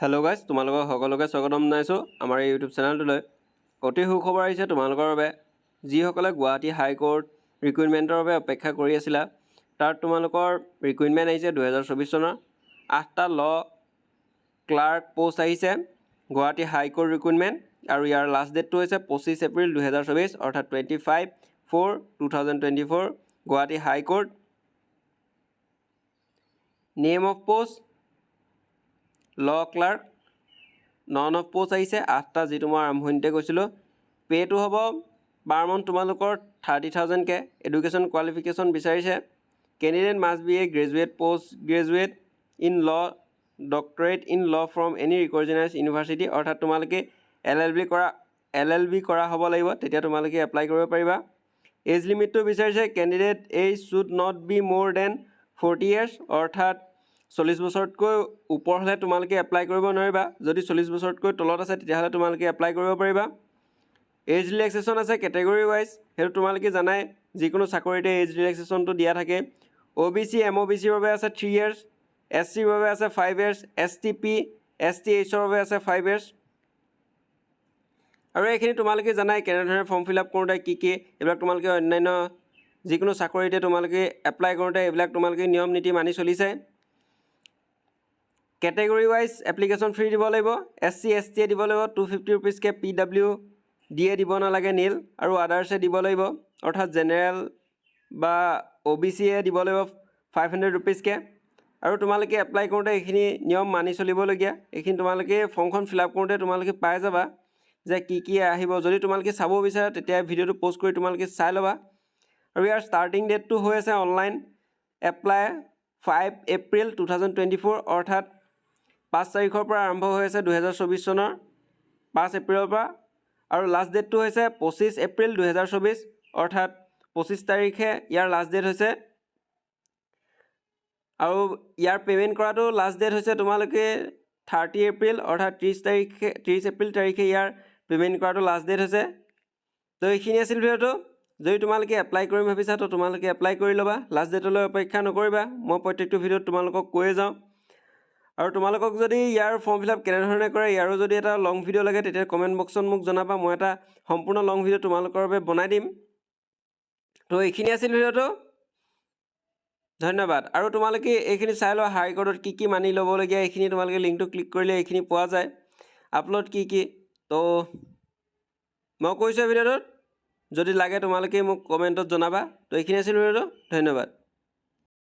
Hello' guys তোমালোকক সকলোকে স্বাগতম জনাইছোঁ আমাৰ এই ইউটিউব চেনেলটোলৈ অতি সুখবৰ আহিছে তোমালোকৰ বাবে। যিসকলে গুৱাহাটী হাইকোৰ্ট ৰিক্ৰুইটমেণ্টৰ বাবে অপেক্ষা কৰি আছিলা তাত তোমালোকৰ ৰিক্ৰুইটমেণ্ট আহিছে দুহেজাৰ চৌবিছ চনৰ। আঠটা ল ক্লাৰ্ক পষ্ট আহিছে গুৱাহাটী হাইকোৰ্ট ৰিক্ৰুইটমেণ্ট আৰু ইয়াৰ লাষ্ট ডেটটো হৈছে পঁচিছ এপ্ৰিল দুহেজাৰ চৌবিছ অৰ্থাৎ twenty five four two thousand twenty four Guwahati high court name of post law clerk, no of post আহিছে, আঠটা যিটো মই আৰম্ভণিতে কৈছিলোঁ পে'টো হ'ব পাৰ মান্থ তোমালোকৰ থাৰ্টি থাউজেণ্ডকৈ এডুকেশ্যন কোৱালিফিকেশ্যন বিচাৰিছে। Candidate must be a graduate post graduate in law doctorate in law from any recognise university অৰ্থাৎ তোমালোকে এল এল বি কৰা এল এল বি কৰা হ'ব লাগিব, তেতিয়া তোমালোকে এপ্লাই কৰিব পাৰিবা। এজ লিমিটটো বিচাৰিছে candidate age should not be more than forty years অৰ্থাৎ চল্লিছ বছৰতকৈ ওপৰ হ'লে তোমালোকে এপ্লাই কৰিব নোৱাৰিবা। যদি চল্লিছ বছৰতকৈ তলত আছে, তেতিয়াহ'লে তোমালোকে এপ্লাই কৰিব পাৰিবা। এজ ৰিলেক্সেশ্যন আছে কেটেগৰী ৱাইজ সেইটো তোমালোকে জানাই, যিকোনো চাকৰিতে এজ ৰিলেক্সেশ্যনটো দিয়া থাকে। O' B C M O' B চিৰ বাবে আছে থ্ৰী ইয়েৰ্ছ এছ চিৰ বাবে আছে five years S T P S T এইচৰ বাবে আছে ফাইভ ইয়েৰ্ছ আৰু এইখিনি তোমালোকে জানাই, কেনেধৰণে ফৰ্ম ফিল আপ কৰোঁতে, কি কি, এইবিলাক তোমালোকে অন্যান্য যিকোনো চাকৰিতে তোমালোকে এপ্লাই কৰোঁতে, এইবিলাক তোমালোকে নিয়ম নীতি মানি চলিছে। কেটেগৰী ৱাইজ এপ্লিকেশ্যন ফ্ৰী দিব লাগিব এছ চি এছ টিয়ে দিব লাগিব টু ফিফটি ৰুপিজকৈ পি ডাব্লিউ ডিয়ে দিব নালাগে নীল, আৰু আদাৰ্ছে দিব লাগিব, অৰ্থাৎ জেনেৰেল বা অ' বি চিয়ে দিব লাগিব ফাইভ হাণ্ড্ৰেড ৰুপিজকৈ আৰু তোমালোকে এপ্লাই কৰোঁতে এইখিনি নিয়ম মানি চলিবলগীয়া, এইখিনি তোমালোকে ফৰ্মখন ফিল আপ কৰোঁতে তোমালোকে পাই যাবা যে কি কি আহিব। যদি তোমালোকে চাব বিচাৰা, তেতিয়া ভিডিঅ'টো প'ষ্ট কৰি তোমালোকে চাই ল'বা। আৰু ইয়াৰ ষ্টাৰ্টিং ডেটটো হৈ আছে online apply five April two thousand twenty four অৰ্থাৎ পাঁচ তাৰিখৰ পৰা আৰম্ভ হৈ আছে দুহেজাৰ চৌবিছ চনৰ পাঁচ এপ্ৰিলৰ পৰা আৰু লাষ্ট ডেটটো হৈছে পঁচিছ এপ্ৰিল দুহেজাৰ চৌবিছ, অৰ্থাৎ পঁচিছ তাৰিখে ইয়াৰ লাষ্ট ডেট হৈছে। আৰু ইয়াৰ পে'মেণ্ট কৰাটো লাষ্ট ডেট হৈছে তোমালোকে থাৰ্টি এপ্ৰিল, অৰ্থাৎ ত্ৰিছ তাৰিখে, ত্ৰিছ এপ্ৰিল তাৰিখে ইয়াৰ পে'মেণ্ট কৰাটো লাষ্ট ডেট হৈছে। তো এইখিনি আছিল ভিডিঅ'টো। যদি তোমালোকে এপ্লাই কৰিম ভাবিছা, তো তোমালোকে এপ্লাই কৰি ল'বা। লাষ্ট ডেটলৈ অপেক্ষা নকৰিবা। মই প্ৰত্যেকটো ভিডিঅ'ত তোমালোকক কৈয়ে যাওঁ। আৰু তোমালোকক যদি ইয়াৰ ফৰ্ম ফিল আপ কেনেধৰণে কৰে ইয়াৰো যদি এটা লং ভিডিঅ' লাগে তেতিয়া কমেণ্ট বক্সত মোক জনাবা মই এটা সম্পূৰ্ণ লং ভিডিঅ' তোমালোকৰ বাবে বনাই দিম। তো এইখিনি আছিল ভিডিঅ'টো। ধন্যবাদ। আৰু তোমালোকে এইখিনি চাই লোৱা হাইকোৰ্টত কি কি মানি ল'বলগীয়া এইখিনি তোমালোকে লিংকটো ক্লিক কৰিলে এইখিনি পোৱা যায়। আপলোড কি কি তো মই কৈছোঁ ভিডিঅ'টোত। যদি লাগে তোমালোকে মোক কমেণ্টত জনাবা। তো এইখিনি আছিল ভিডিঅ'টো। ধন্যবাদ।